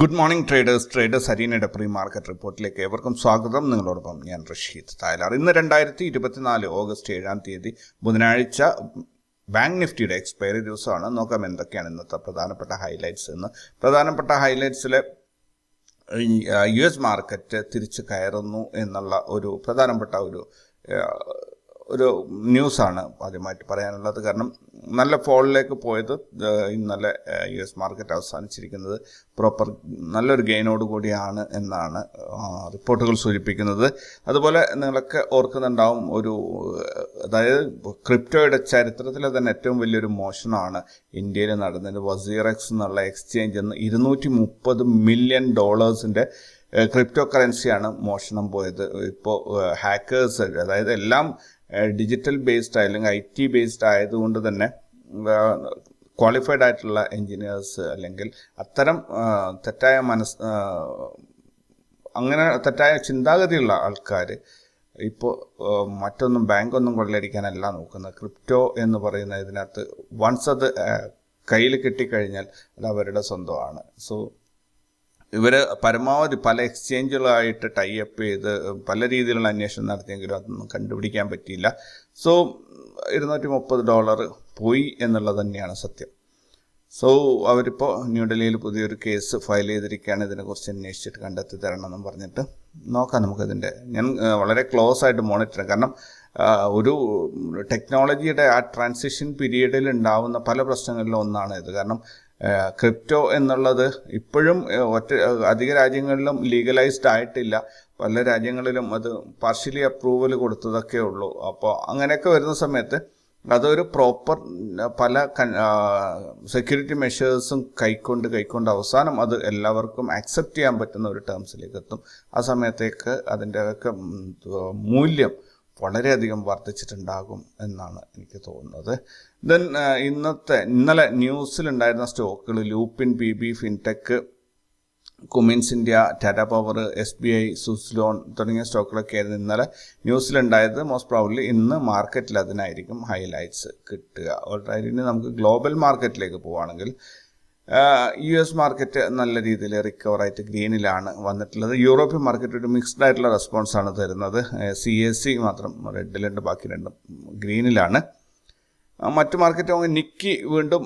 Good morning traders traders ഹരീനയുടെ pre market റിപ്പോർട്ടിലേക്ക് ഏവർക്കും സ്വാഗതം. നിങ്ങളോടൊപ്പം ഞാൻ റഷീദ് തായലാർ. ഇന്ന് രണ്ടായിരത്തി ഇരുപത്തിനാല് ഓഗസ്റ്റ് ഏഴാം തീയതി ബുധനാഴ്ച ബാങ്ക് നിഫ്റ്റിയുടെ എക്സ്പയറി ദിവസമാണ്. നോക്കാം എന്തൊക്കെയാണ് ഇന്നത്തെ പ്രധാനപ്പെട്ട ഹൈലൈറ്റ്സ് എന്ന്. പ്രധാനപ്പെട്ട ഹൈലൈറ്റ്സിലെ യു എസ് മാർക്കറ്റ് തിരിച്ചു കയറുന്നു എന്നുള്ള ഒരു പ്രധാനപ്പെട്ട ഒരു ഒരു ന്യൂസാണ് ആദ്യമായിട്ട് പറയാനുള്ളത്. കാരണം നല്ല ഫോളിലേക്ക് പോയത് ഇന്നലെ യു എസ് മാർക്കറ്റ് അവസാനിച്ചിരിക്കുന്നത് പ്രോപ്പർ നല്ലൊരു ഗെയിനോട് കൂടിയാണ് എന്നാണ് റിപ്പോർട്ടുകൾ സൂചിപ്പിക്കുന്നത്. അതുപോലെ നിങ്ങളൊക്കെ ഓർക്കുന്നുണ്ടാവും ഒരു അതായത് ക്രിപ്റ്റോയുടെ ചരിത്രത്തിലെ തന്നെ ഏറ്റവും വലിയൊരു മോഷണമാണ് ഇന്ത്യയിൽ നടന്നത്. വസീറക്സ് എന്നുള്ള എക്സ്ചേഞ്ച് എന്ന് ഇരുന്നൂറ്റി മില്യൺ ഡോളേഴ്സിന്റെ ക്രിപ്റ്റോ കറൻസിയാണ് മോഷണം പോയത്. ഇപ്പോൾ ഹാക്കേഴ്സ് അതായത് എല്ലാം ഡിജിറ്റൽ ബേസ്ഡ് അല്ലെങ്കിൽ ഐ ടി ബേസ്ഡ് ആയതുകൊണ്ട് തന്നെ ക്വാളിഫൈഡ് ആയിട്ടുള്ള എൻജിനീയേഴ്സ് അല്ലെങ്കിൽ അത്തരം തെറ്റായ മനസ് അങ്ങനെ തെറ്റായ ചിന്താഗതിയുള്ള ആൾക്കാർ ഇപ്പോൾ മറ്റൊന്നും ബാങ്കൊന്നും കൊള്ളയടിക്കാനല്ല നോക്കുന്നത്. ക്രിപ്റ്റോ എന്ന് പറയുന്ന ഇതിനകത്ത് വൺസ് അത് കയ്യിൽ കിട്ടിക്കഴിഞ്ഞാൽ അത് അവരുടെ സ്വന്തമാണ്. സോ ഇവർ പരമാവധി പല എക്സ്ചേഞ്ചുകളായിട്ട് ടൈ അപ്പ് ചെയ്ത് പല രീതിയിലുള്ള അന്വേഷണം നടത്തിയെങ്കിലും അതൊന്നും കണ്ടുപിടിക്കാൻ പറ്റിയില്ല. സോ ഇരുന്നൂറ്റി മുപ്പത് ഡോളർ പോയി എന്നുള്ളത് തന്നെയാണ് സത്യം. സോ അവരിപ്പോൾ ന്യൂഡൽഹിയിൽ പുതിയൊരു കേസ് ഫയൽ ചെയ്തിരിക്കുകയാണ്. ഇതിനെക്കുറിച്ച് അന്വേഷിച്ചിട്ട് കണ്ടെത്തി തരണം എന്നും പറഞ്ഞിട്ട് നോക്കാം നമുക്കതിന്റെ ഞാൻ വളരെ ക്ലോസ് ആയിട്ട് മോണിറ്റർ കാരണം ഒരു ടെക്നോളജിയുടെ ആ ട്രാൻസിഷൻ പീരീഡിൽ ഉണ്ടാവുന്ന പല പ്രശ്നങ്ങളിലും ഒന്നാണ് ഇത്. കാരണം ക്രിപ്റ്റോ എന്നുള്ളത് ഇപ്പോഴും ഒറ്റ അധിക രാജ്യങ്ങളിലും ലീഗലൈസ്ഡ് ആയിട്ടില്ല. പല രാജ്യങ്ങളിലും അത് പാർഷ്യലി അപ്രൂവൽ കൊടുത്തതൊക്കെ ഉള്ളൂ. അപ്പോൾ അങ്ങനെയൊക്കെ വരുന്ന സമയത്ത് അതൊരു പ്രോപ്പർ പല സെക്യൂരിറ്റി മെഷേഴ്സും കൈക്കൊണ്ട് കൈക്കൊണ്ട് അവസാനം അത് എല്ലാവർക്കും അക്സെപ്റ്റ് ചെയ്യാൻ പറ്റുന്ന ഒരു ടേംസിലേക്ക് എത്തും ആ സമയത്തേക്ക് അതിന്റെയൊക്കെ മൂല്യം വളരെയധികം വർദ്ധിച്ചിട്ടുണ്ടാകും എന്നാണ് എനിക്ക് തോന്നുന്നത്. ദെൻ ഇന്നത്തെ ഇന്നലെ ന്യൂസിലുണ്ടായിരുന്ന സ്റ്റോക്കുകൾ Lupin B B fintech Cummins India Tata power S B I Suzlon തുടങ്ങിയ സ്റ്റോക്കുകളൊക്കെ ആയിരുന്നു ഇന്നലെ ന്യൂസിലുണ്ടായത്. മോസ്റ്റ് പ്രോബ്ലി ഇന്ന് മാർക്കറ്റിൽ അതിനായിരിക്കും ഹൈലൈറ്റ്സ് കിട്ടുക. ഓൾറെഡി ഇനി നമുക്ക് ഗ്ലോബൽ മാർക്കറ്റിലേക്ക് പോവുകയാണെങ്കിൽ യു എസ് മാർക്കറ്റ് നല്ല രീതിയിൽ റിക്കവർ ആയിട്ട് ഗ്രീനിലാണ് വന്നിട്ടുള്ളത്. യൂറോപ്യൻ മാർക്കറ്റ് ഒരു മിക്സ്ഡ് ആയിട്ടുള്ള റെസ്പോൺസാണ് തരുന്നത്. സി എസ് സി മാത്രം റെഡിലുണ്ട് ബാക്കി രണ്ടും ഗ്രീനിലാണ് മറ്റു മാർക്കറ്റ് നിക്കി വീണ്ടും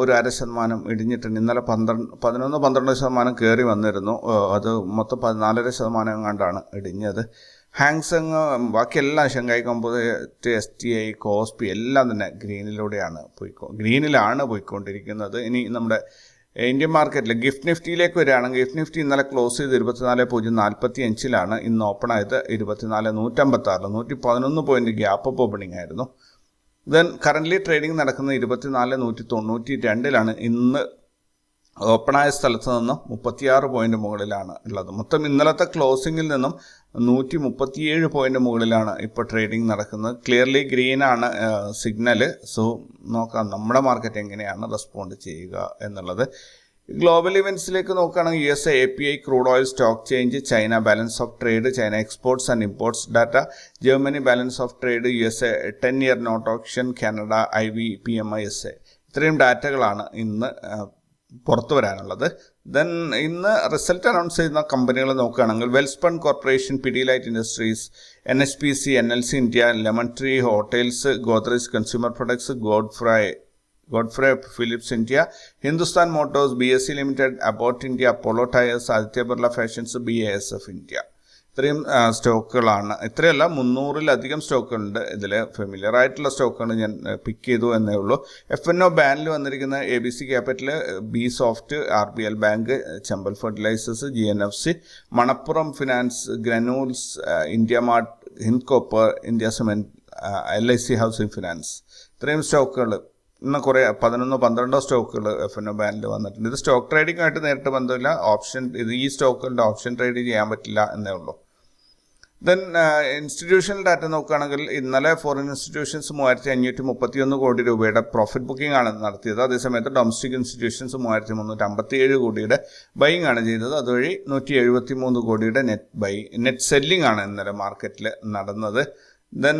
ഒരു അര ശതമാനം ഇടിഞ്ഞിട്ടുണ്ട്. ഇന്നലെ പന്ത്രണ്ട് പതിനൊന്ന് പന്ത്രണ്ട് ശതമാനം കയറി വന്നിരുന്നു. അത് മൊത്തം പതിനാലര ശതമാനം കണ്ടാണ് ഇടിഞ്ഞത്. ഹാങ്സങ് ബാക്കിയെല്ലാം Shanghai composite S T I KOSPI എല്ലാം തന്നെ ഗ്രീനിലൂടെയാണ് പോയിക്കോ ഗ്രീനിലാണ് പോയിക്കൊണ്ടിരിക്കുന്നത്. ഇനി നമ്മുടെ ഇന്ത്യൻ മാർക്കറ്റിൽ ഗിഫ്റ്റ് നിഫ്റ്റിയിലേക്ക് വരികയാണെങ്കിൽ ഗിഫ്റ്റ് നിഫ്റ്റി ഇന്നലെ ക്ലോസ് ചെയ്ത് ഇരുപത്തിനാല് പൂജ്യം നാൽപ്പത്തി അഞ്ചിലാണ് ഇന്ന് ഓപ്പൺ ആയത് ഇരുപത്തിനാല് നൂറ്റമ്പത്തി ആറിൽ നൂറ്റി പതിനൊന്ന് പോയിന്റ് ഗ്യാപ്പ് അപ്പ് ഓപ്പണിംഗ് ആയിരുന്നു. ദെൻ കറന്റ്ലി ട്രേഡിംഗ് നടക്കുന്ന ഇരുപത്തിനാല് നൂറ്റി തൊണ്ണൂറ്റി രണ്ടിലാണ് ഇന്ന് ഓപ്പണായ സ്ഥലത്ത് നിന്നും മുപ്പത്തിയാറ് പോയിന്റ് മുകളിലാണ് ഉള്ളത്. മൊത്തം ഇന്നലത്തെ ക്ലോസിംഗിൽ നിന്നും നൂറ്റി മുപ്പത്തിയേഴ് പോയിന്റ് മുകളിലാണ് ഇപ്പോൾ ട്രേഡിംഗ് നടക്കുന്നത്. ക്ലിയർലി ഗ്രീൻ ആണ് സിഗ്നൽ സോ നോക്കാം നമ്മുടെ മാർക്കറ്റ് എങ്ങനെയാണ് റെസ്പോണ്ട് ചെയ്യുക എന്നുള്ളത്. ഗ്ലോബൽ ഇവന്റ്സിലേക്ക് നോക്കുകയാണെങ്കിൽ U S A P I crude oil stock change China balance of trade China exports and imports data Germany balance of trade U S A ten year note option Canada I V P M I S A ഇത്രയും ഡാറ്റകളാണ് ഇന്ന് പുറത്തു വരാനുള്ളത്. Then ഇന്ന് result announce ചെയ്യുന്ന കമ്പനികൾ നോക്കുകയാണെങ്കിൽ Welspun corporation Pidilite industries N H P C N L C India lemon tree hotels Godrej consumer products Godfrey Godfrey Phillips India Hindustan motors B S C limited Abbott India Apollo tyres Aditya Birla fashions B A S F India ഇത്രയും സ്റ്റോക്കുകളാണ്. ഇത്രയല്ല മുന്നൂറിലധികം സ്റ്റോക്കുകളുണ്ട്. ഇതിൽ familiar ആയിട്ടുള്ള സ്റ്റോക്കാണ് ഞാൻ പിക്ക് ചെയ്തു എന്നേ ഉള്ളൂ. എഫ് എൻ ഒ ബാനിൽ വന്നിരിക്കുന്ന A B C capital B soft R B L bank Chambal fertilisers G N F C Manappuram finance granules India mart Hind copper India cement L I C housing finance. ഇത്രയും സ്റ്റോക്കുകൾ ഇന്ന് കുറേ പതിനൊന്നോ പന്ത്രണ്ടോ സ്റ്റോക്കുകൾ F N O ബാനിൽ വന്നിട്ടുണ്ട്. ഇത് stock trading ആയിട്ട് നേരിട്ട് ബന്ധമില്ല. ഓപ്ഷൻ ഇത് ഈ സ്റ്റോക്കുകളുടെ ഓപ്ഷൻ ട്രേഡ് ചെയ്യാൻ പറ്റില്ല എന്നേ ഉള്ളൂ. ദെൻ ഇൻസ്റ്റിറ്റ്യൂഷണൽ ഡാറ്റ നോക്കുകയാണെങ്കിൽ ഇന്നലെ ഫോറിൻ ഇൻസ്റ്റിറ്റ്യൂഷൻസ് മൂവായിരത്തി അഞ്ഞൂറ്റി മുപ്പത്തിയൊന്ന് കോടി രൂപയുടെ പ്രോഫിറ്റ് ബുക്കിംഗ് ആണ് നടത്തിയത്. അതേസമയത്ത് ഡൊമസ്റ്റിക് ഇൻസ്റ്റിറ്റ്യൂഷൻസ് മൂവായിരത്തി മുന്നൂറ്റി അമ്പത്തി ഏഴ് കോടിയുടെ ബൈങ് ആണ് ചെയ്തത്. അതുവഴി നൂറ്റി എഴുപത്തി മൂന്ന് കോടിയുടെ നെറ്റ് ബൈ നെറ്റ് സെല്ലിംഗ് ആണ് ഇന്നലെ മാർക്കറ്റിൽ നടന്നത്. ദെൻ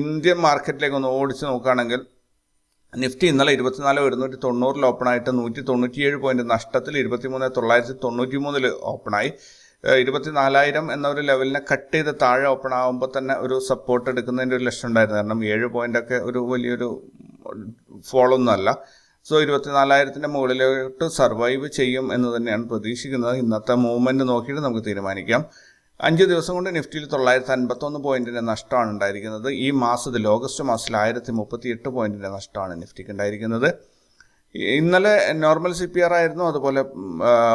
ഇന്ത്യൻ മാർക്കറ്റിലേക്ക് ഒന്ന് ഓടിച്ച് നോക്കുകയാണെങ്കിൽ നിഫ്റ്റി ഇന്നലെ ഇരുപത്തിനാല് ഒരുന്നൂറ്റി തൊണ്ണൂറിൽ ഓപ്പണായിട്ട് നൂറ്റി തൊണ്ണൂറ്റിയേഴ് പോയിന്റ് നഷ്ടത്തിൽ ഇരുപത്തിമൂന്ന് തൊള്ളായിരത്തി തൊണ്ണൂറ്റി മൂന്നിൽ ഓപ്പണായി ഇരുപത്തിനാലായിരം എന്ന ഒരു ലെവലിനെ കട്ട് ചെയ്ത് താഴെ ഓപ്പൺ ആകുമ്പോൾ തന്നെ ഒരു സപ്പോർട്ട് എടുക്കുന്നതിന്റെ ഒരു ലക്ഷ്യം ഉണ്ടായിരുന്നു. കാരണം ഏഴ് പോയിന്റൊക്കെ ഒരു വലിയൊരു ഫോളൊന്നുമല്ല സോ ഇരുപത്തിനാലായിരത്തിന്റെ മുകളിലോട്ട് സർവൈവ് ചെയ്യും എന്ന് തന്നെയാണ് പ്രതീക്ഷിക്കുന്നത്. ഇന്നത്തെ മൂവ്മെന്റ് നോക്കിയിട്ട് നമുക്ക് തീരുമാനിക്കാം. അഞ്ച് ദിവസം കൊണ്ട് നിഫ്റ്റിയിൽ തൊള്ളായിരത്തി അൻപത്തൊന്ന് പോയിന്റിന്റെ നഷ്ടമാണ് ഉണ്ടായിരിക്കുന്നത്. ഈ മാസത്തിൽ ഓഗസ്റ്റ് മാസത്തിൽ ആയിരത്തി മുപ്പത്തി എട്ട് പോയിന്റിന്റെ നഷ്ടമാണ് നിഫ്റ്റിക്ക് ഉണ്ടായിരിക്കുന്നത്. ഇന്നലെ നോർമൽ സി പി ആർ ആയിരുന്നു അതുപോലെ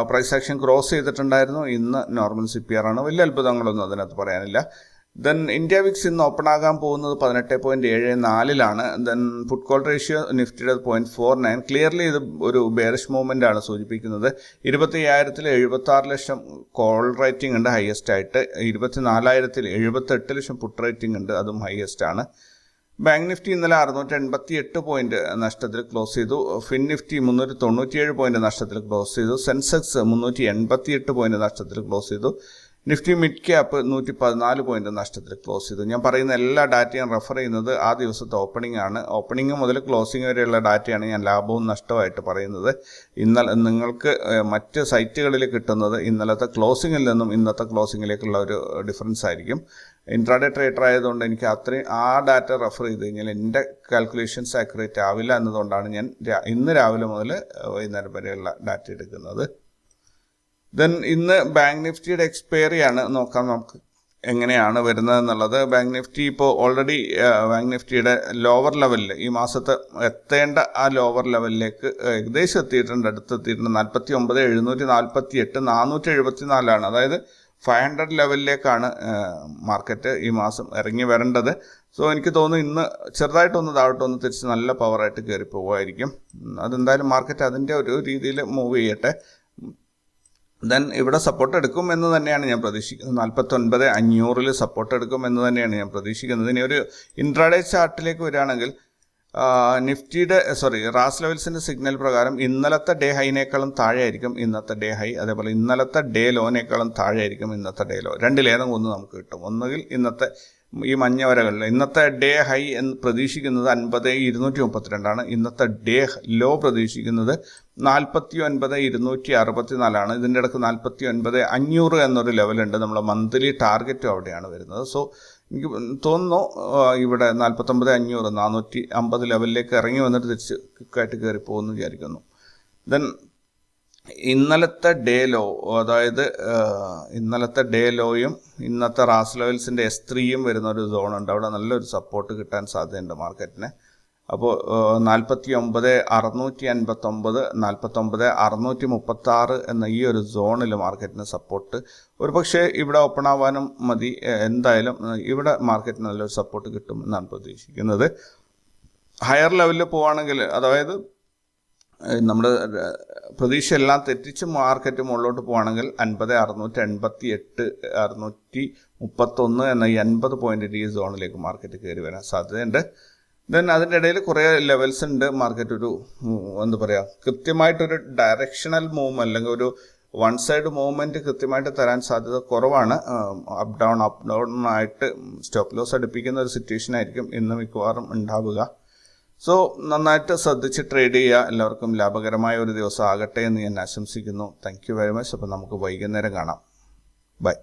പ്രൈസ് ആക്ഷൻ ക്രോസ് ചെയ്തിട്ടുണ്ടായിരുന്നു. ഇന്ന് നോർമൽ സി പി ആർ ആണ്. വലിയ അത്ഭുതങ്ങളൊന്നും അതിനകത്ത് പറയാനില്ല. ദെൻ ഇന്ത്യ വിക്സ് ഇന്ന് ഓപ്പൺ ആകാൻ പോകുന്നത് പതിനെട്ട് പോയിന്റ് ഏഴ് നാലിലാണ്. ദെൻ ഫുഡ് കോൾ റേഷ്യോ നിഫ്റ്റിയുടെ പോയിന്റ് ഫോർ നയൻ ക്ലിയർലി ഇത് ഒരു ബേറിഷ് മൂവ്മെന്റ് ആണ് സൂചിപ്പിക്കുന്നത്. ഇരുപത്തി അയ്യായിരത്തിൽ എഴുപത്തി ആറ് ലക്ഷം കോൾ റേറ്റിംഗ് ഉണ്ട് ഹയസ്റ്റ് ആയിട്ട്. ഇരുപത്തി നാലായിരത്തിൽ എഴുപത്തെട്ട് ലക്ഷം പുട്ട് റേറ്റിംഗ് ഉണ്ട് അതും ഹയസ്റ്റ് ആണ്. ബാങ്ക് നിഫ്റ്റി ഇന്നലെ അറുന്നൂറ്റി എൺപത്തി എട്ട് പോയിന്റ് നഷ്ടത്തിൽ ക്ലോസ് ചെയ്തു. ഫിൻ നിഫ്റ്റി മുന്നൂറ്റി തൊണ്ണൂറ്റിയേഴ് പോയിന്റ് നഷ്ടത്തിൽ ക്ലോസ് ചെയ്തു. സെൻസെക്സ് മുന്നൂറ്റി എൺപത്തി എട്ട് പോയിന്റ് നഷ്ടത്തിൽ ക്ലോസ് ചെയ്തു. നിഫ്റ്റി മിഡ് ക്യാപ്പ് നൂറ്റി പതിനാല് പോയിന്റ് നഷ്ടത്തിൽ ക്ലോസ് ചെയ്തു. ഞാൻ പറയുന്ന എല്ലാ ഡാറ്റയും റെഫർ ചെയ്യുന്നത് ആ ദിവസത്തെ ഓപ്പണിംഗ് ആണ്. ഓപ്പണിംഗ് മുതൽ ക്ലോസിംഗ് വരെയുള്ള ഡാറ്റയാണ് ഞാൻ ലാഭവും നഷ്ടമായിട്ട് പറയുന്നത്. ഇന്നലെ നിങ്ങൾക്ക് മറ്റ് സൈറ്റുകളിൽ കിട്ടുന്നത് ഇന്നലത്തെ ക്ലോസിംഗിൽ നിന്നും ഇന്നത്തെ ക്ലോസിംഗിലേക്കുള്ള ഒരു ഡിഫറൻസ് ആയിരിക്കും. ഇൻട്രാഡേ ട്രേഡർ ആയതുകൊണ്ട് എനിക്ക് അത്രയും ആ ഡാറ്റ റെഫർ ചെയ്ത് കഴിഞ്ഞാൽ എന്റെ കാൽക്കുലേഷൻസ് ആക്യുറേറ്റ് ആവില്ല എന്നതുകൊണ്ടാണ് ഞാൻ ഇന്ന് രാവിലെ മുതൽ വൈകുന്നേരം വരെയുള്ള ഡാറ്റ എടുക്കുന്നത്. ദെൻ ഇന്ന് ബാങ്ക് നിഫ്റ്റിയുടെ എക്സ്പയറി ആണ്. നോക്കാം നമുക്ക് എങ്ങനെയാണ് വരുന്നത് എന്നുള്ളത്. ബാങ്ക് നിഫ്റ്റി ഇപ്പോൾ ഓൾറെഡി ബാങ്ക് നിഫ്റ്റിയുടെ ലോവർ ലെവലിൽ ഈ മാസത്തെ എത്തേണ്ട ആ ലോവർ ലെവലിലേക്ക് ഏകദേശം എത്തിയിട്ടുണ്ട്. അടുത്തെത്തിയിട്ടുണ്ട്. നാൽപ്പത്തി ഒമ്പത് എഴുന്നൂറ്റി നാൽപ്പത്തി എട്ട് നാനൂറ്റി എഴുപത്തി നാലാണ് അതായത് ഫൈവ് ഹൺഡ്രഡ് ലെവലിലേക്കാണ് മാർക്കറ്റ് ഈ മാസം ഇറങ്ങി വരേണ്ടത്. സോ എനിക്ക് തോന്നുന്നു ഇന്ന് ചെറുതായിട്ടൊന്ന് താഴോട്ടൊന്ന് തിരിച്ച് നല്ല പവറായിട്ട് കയറി പോകുമായിരിക്കും അതെന്തായാലും മാർക്കറ്റ് അതിന്റെ ഒരു രീതിയിൽ മൂവ് ചെയ്യട്ടെ. ദെൻ ഇവിടെ സപ്പോർട്ട് എടുക്കും എന്ന് തന്നെയാണ് ഞാൻ പ്രതീക്ഷിക്കുന്നത്. നാൽപ്പത്തൊൻപത് അഞ്ഞൂറിൽ സപ്പോർട്ട് എടുക്കും എന്ന് തന്നെയാണ് ഞാൻ പ്രതീക്ഷിക്കുന്നത്. ഇനി ഒരു ഇൻട്രാഡേ ചാർട്ടിലേക്ക് വരികയാണെങ്കിൽ നിഫ്റ്റിയുടെ സോറി റാസ് ലെവൽസിന്റെ സിഗ്നൽ പ്രകാരം ഇന്നലത്തെ ഡേ ഹൈനേക്കാളും താഴെയായിരിക്കും ഇന്നത്തെ ഡേ ഹൈ. അതേപോലെ ഇന്നലത്തെ ഡേ ലോനേക്കാളും താഴെയായിരിക്കും ഇന്നത്തെ ഡേ ലോ. രണ്ടിലേതെങ്കിലും ഒന്ന് നമുക്ക് കിട്ടും. ഒന്നുകിൽ ഇന്നത്തെ ഈ മഞ്ഞ വരകളിൽ. ഇന്നത്തെ ഡേ ഹൈ എന്ന് പ്രതീക്ഷിക്കുന്നത് അൻപത് ഇരുന്നൂറ്റി മുപ്പത്തിരണ്ടാണ്. ഇന്നത്തെ ഡേ ലോ പ്രതീക്ഷിക്കുന്നത് നാൽപ്പത്തി ഒൻപത് ഇരുന്നൂറ്റി അറുപത്തി നാലാണ് ഇതിന്റെ ഇടയ്ക്ക് നാൽപ്പത്തി ഒൻപത് അഞ്ഞൂറ് എന്നൊരു ലെവലുണ്ട്. നമ്മുടെ മന്ത്ലി ടാർഗറ്റും അവിടെയാണ് വരുന്നത്. സോ എനിക്ക് തോന്നുന്നു ഇവിടെ നാൽപ്പത്തൊമ്പത് അഞ്ഞൂറ് നാനൂറ്റി അമ്പത് ലെവലിലേക്ക് ഇറങ്ങി വന്നിട്ട് തിരിച്ച് ക്വിക്കായിട്ട് കയറി പോകുമെന്ന് വിചാരിക്കുന്നു. ദെൻ ഇന്നലത്തെ ഡേ ലോ അതായത് ഇന്നലത്തെ ഡേ ലോയും ഇന്നത്തെ റാസ് ലെവൽസിന്റെ എസ് ത്രീയും വരുന്ന ഒരു സോണുണ്ട് അവിടെ നല്ലൊരു സപ്പോർട്ട് കിട്ടാൻ സാധ്യതയുണ്ട് മാർക്കറ്റിന് അപ്പോൾ നാൽപ്പത്തി ഒമ്പത് അറുന്നൂറ്റി അൻപത്തൊമ്പത് നാൽപ്പത്തൊമ്പത് അറുന്നൂറ്റി മുപ്പത്തി ആറ് എന്ന ഈ ഒരു സോണിൽ മാർക്കറ്റിന് സപ്പോർട്ട്. ഒരു പക്ഷേ ഇവിടെ ഓപ്പൺ ആവാനും മതി. എന്തായാലും ഇവിടെ മാർക്കറ്റിന് നല്ലൊരു സപ്പോർട്ട് കിട്ടും എന്നാണ് പ്രതീക്ഷിക്കുന്നത്. ഹയർ ലെവലിൽ പോവുകയാണെങ്കിൽ അതായത് നമ്മുടെ പ്രതീക്ഷ എല്ലാം തെറ്റിച്ച് മാർക്കറ്റ് മുകളിലോട്ട് പോവുകയാണെങ്കിൽ അൻപത് അറുന്നൂറ്റി എൺപത്തി എട്ട് അറുന്നൂറ്റി മുപ്പത്തൊന്ന് എന്ന ഈ അൻപത് പോയിന്റ് ഈ സോണിലേക്ക് മാർക്കറ്റ് കയറി വരാൻ സാധ്യതയുണ്ട്. ദെൻ അതിന്റെ ഇടയിൽ കുറേ ലെവൽസ് ഉണ്ട്. മാർക്കറ്റ് ഒരു എന്താ പറയുക കൃത്യമായിട്ടൊരു ഡയറക്ഷണൽ മൂവ് അല്ലെങ്കിൽ ഒരു വൺ സൈഡ് മൂവ്മെന്റ് കൃത്യമായിട്ട് തരാൻ സാധ്യത കുറവാണ്. അപ്പ് ഡൗൺ അപ്പ് ഡൗൺ ആയിട്ട് സ്റ്റോപ്പ് ലോസ് അടുപ്പിക്കുന്ന ഒരു സിറ്റുവേഷൻ ആയിരിക്കും ഇന്ന് മിക്കവാറും ഉണ്ടാവുക. സോ നന്നായിട്ട് ശ്രദ്ധിച്ച് ട്രേഡ് ചെയ്യുക. എല്ലാവർക്കും ലാഭകരമായ ഒരു ദിവസം ആകട്ടെ എന്ന് ഞാൻ ആശംസിക്കുന്നു. താങ്ക് വെരി മച്ച് അപ്പോൾ നമുക്ക് വൈകുന്നേരം കാണാം. ബൈ